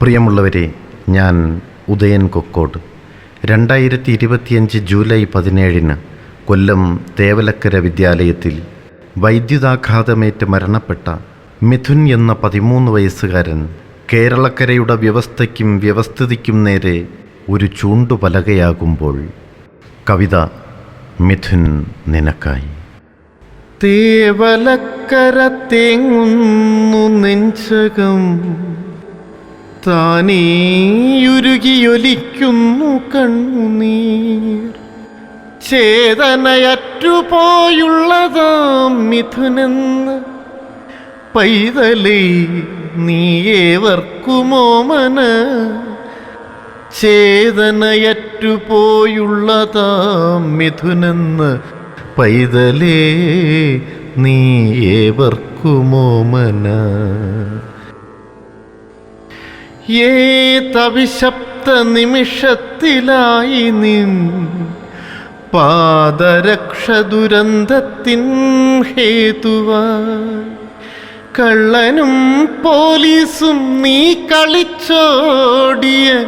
പ്രിയമുള്ളവരെ ഞാൻ ഉദയൻ കൊക്കോട്. രണ്ടായിരത്തി ഇരുപത്തിയഞ്ച് ജൂലൈ പതിനേഴിന് കൊല്ലം തേവലക്കര വിദ്യാലയത്തിൽ വൈദ്യുതാഘാതമേറ്റ് മരണപ്പെട്ട മിഥുൻ എന്ന പതിമൂന്ന് വയസ്സുകാരൻ കേരളക്കരയുടെ വ്യവസ്ഥയ്ക്കും വ്യവസ്ഥിതിക്കും നേരെ ഒരു ചൂണ്ടുപലകയാകുമ്പോൾ കവിത മിഥുൻ നിനക്കായി. തേവലക്കര തേങ്ങുന്നു നെഞ്ചകം താനേയുരുകിയൊലിക്കുന്നു കണ്ണുനീർ. ചേതനയറ്റുപോയുള്ളതാം മിഥുനെന്ന്. പൈതലേ നീയേവർക്കുമോമന ചേതനയറ്റുപോയുള്ളതാം മിഥുനെന്ന്. പൈതലേ നീയേവർക്കുമോ ഏവർക്കുമോമന ഏതവിശപ്ത നിമിഷത്തിലായി നിൻ പാദരക്ഷ ദുരന്തത്തിൻ ഹേതുവ കള്ളനും പോലീസും നീ കളിച്ചോടിയ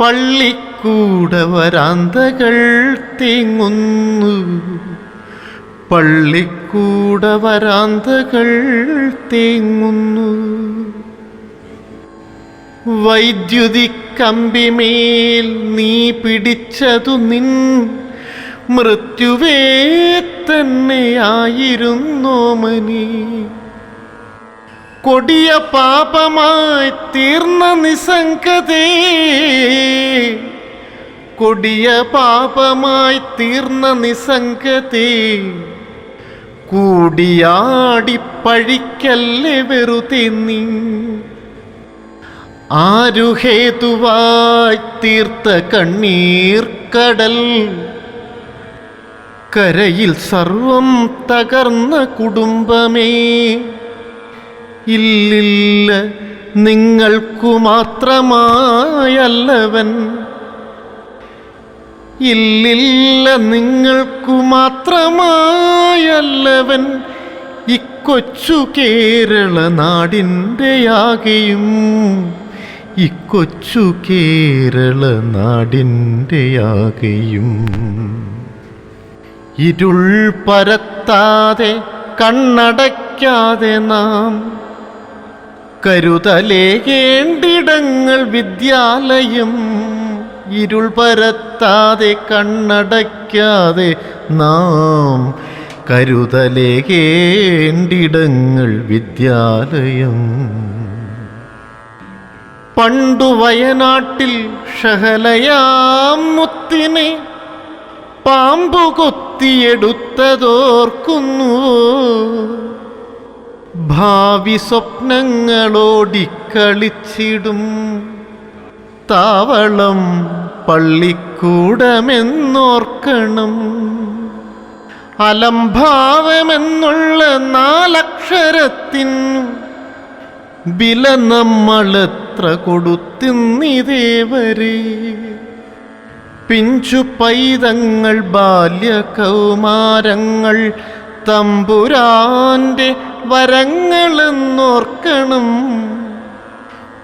പള്ളിക്കൂട വരാന്തകൾ തേങ്ങുന്നു. പള്ളിക്കൂട വരാന്തകൾ തേങ്ങുന്നു. വൈദ്യുതി കമ്പിമേൽ നീ പിടിച്ചതു നിൻ മൃത്യുവേ തന്നെയായിരുന്നോ മനി. കൊടിയ പാപമായി തീർന്ന നിസംഗതേ കൊടിയ പാപമായി തീർന്ന നിസംഗതേ കൂടിയാടി പഴിക്കല്ലേ വെറുതെ നീ. ആരുഹേതുവായി തീർത്ത കണ്ണീർ കടൽ. കരയിൽ സർവം തകർന്ന കുടുംബമേ. ഇല്ലില്ല നിങ്ങൾക്കു മാത്രമായല്ലവൻ. ഇല്ലില്ല നിങ്ങൾക്കു മാത്രമായല്ലവൻ. ഇക്കൊച്ചു കേരള ഇക്കൊച്ചു കേരള നാടിന്റെ ആകെയും. ഇരുൾ പരത്താതെ കണ്ണടയ്ക്കാതെ നാം കരുതലേകേണ്ടിടങ്ങൾ വിദ്യാലയം. ഇരുൾ പരത്താതെ കണ്ണടയ്ക്കാതെ നാം കരുതലേകേണ്ടിടങ്ങൾ വിദ്യാലയം. പണ്ടു വയനാട്ടിൽ ഷഹലയാം മുത്തിനെ പാമ്പു കൊത്തിയെടുത്തതോർക്കുന്നു. ഭാവി സ്വപ്നങ്ങളോടിക്കളിച്ചിടും താവളം പള്ളിക്കൂടമെന്നോർക്കണം. അലംഭാവമെന്നുള്ള നാലക്ഷരത്തിനു വില നമ്മളെത്ര കൊടുത്തിന്നിതേവരെ? പിഞ്ചു പൈതങ്ങൾ ബാല്യകൗമാരങ്ങൾ തമ്പുരാന്റെ വരങ്ങളെന്നോർക്കണം.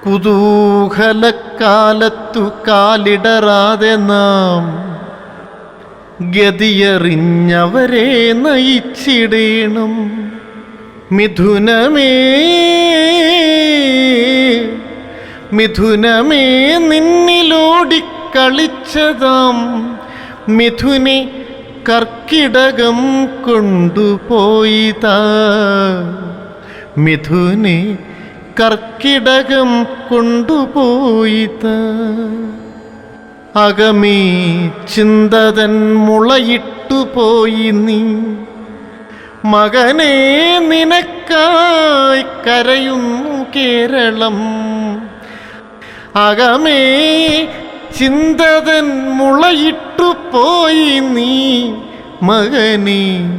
കുതൂഹലക്കാലത്തു കാലിടറാതെ നാം ഗതിയറിഞ്ഞവരെ നയിച്ചിടേണം. മിഥുനമേ മിഥുനമേ നിന്നിലോടിക്കളിച്ചതാം മിഥുനെ കർക്കിടകം കൊണ്ടുപോയിതാ. മിഥുനെ കർക്കിടകം കൊണ്ടുപോയിതാ. അകമേ ചിന്തതൻ മുളയിട്ടു പോയി നീ. മകനെ നിനക്കായി കരയുന്നു കേരളം. അകമേ ചിന്തതൻ മുളയിട്ടു പോയി നീ. മകനെ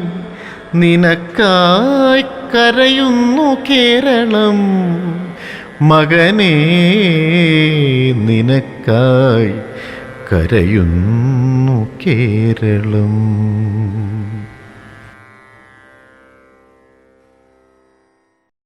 നിനക്കായി കരയുന്നു കേരളം. മകനെ നിനക്കായി കരയുന്നു കേരളം.